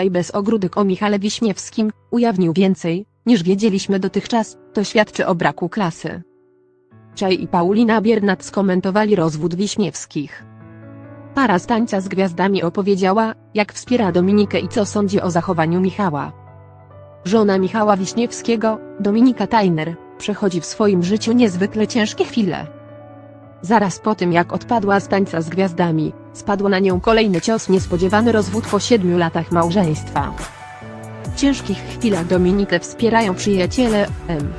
Nielczaj bez ogródek o Michale Wiśniewskim ujawnił więcej, niż wiedzieliśmy dotychczas, to świadczy o braku klasy. Czaj i Paulina Biernat skomentowali rozwód Wiśniewskich. Para z tańca z gwiazdami opowiedziała, jak wspiera Dominikę i co sądzi o zachowaniu Michała. Żona Michała Wiśniewskiego, Dominika Tajner, przechodzi w swoim życiu niezwykle ciężkie chwile. Zaraz po tym jak odpadła z tańca z gwiazdami, spadł na nią kolejny cios niespodziewany rozwód po siedmiu latach małżeństwa. W ciężkich chwilach Dominikę wspierają przyjaciele M.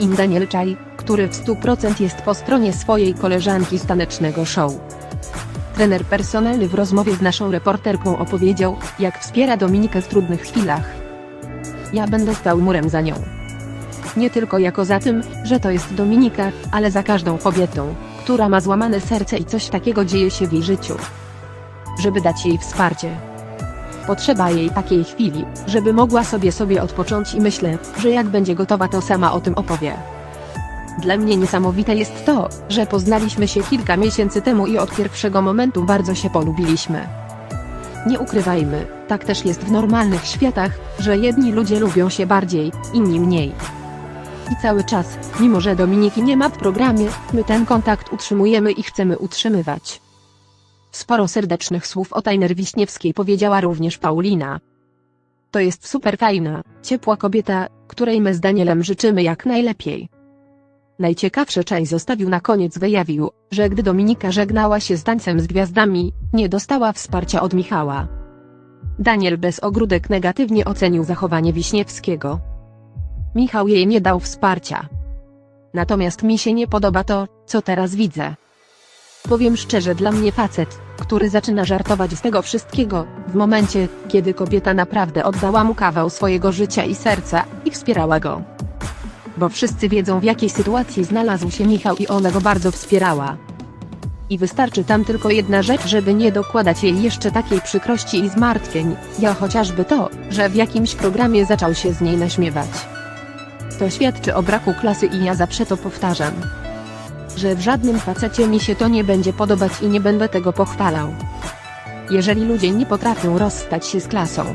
Im Daniel Czaj, który w 100% jest po stronie swojej koleżanki z tanecznego show. Trener personalny w rozmowie z naszą reporterką opowiedział, jak wspiera Dominikę w trudnych chwilach. Ja będę stał murem za nią. Nie tylko jako za tym, że to jest Dominika, ale za każdą kobietą, która ma złamane serce i coś takiego dzieje się w jej życiu. Żeby dać jej wsparcie. Potrzeba jej takiej chwili, żeby mogła sobie sobie odpocząć i myślę, że jak będzie gotowa to sama o tym opowie. Dla mnie niesamowite jest to, że poznaliśmy się kilka miesięcy temu i od pierwszego momentu bardzo się polubiliśmy. Nie ukrywajmy, tak też jest w normalnych światach, że jedni ludzie lubią się bardziej, inni mniej. Cały czas, mimo że Dominiki nie ma w programie, my ten kontakt utrzymujemy i chcemy utrzymywać. Sporo serdecznych słów o Tajner Wiśniewskiej powiedziała również Paulina. To jest super fajna, ciepła kobieta, której my z Danielem życzymy jak najlepiej. Najciekawsze Czaj zostawił na koniec wyjawił, że gdy Dominika żegnała się z tańcem z gwiazdami, nie dostała wsparcia od Michała. Daniel bez ogródek negatywnie ocenił zachowanie Wiśniewskiego. Michał jej nie dał wsparcia. Natomiast mi się nie podoba to, co teraz widzę. Powiem szczerze, dla mnie facet, który zaczyna żartować z tego wszystkiego, w momencie, kiedy kobieta naprawdę oddała mu kawał swojego życia i serca, i wspierała go. Bo wszyscy wiedzą w jakiej sytuacji znalazł się Michał i ona go bardzo wspierała. I wystarczy tam tylko jedna rzecz, żeby nie dokładać jej jeszcze takiej przykrości i zmartwień, ja chociażby to, że w jakimś programie zaczął się z niej naśmiewać. To świadczy o braku klasy i ja zawsze to powtarzam. Że w żadnym facecie mi się to nie będzie podobać i nie będę tego pochwalał. Jeżeli ludzie nie potrafią rozstać się z klasą,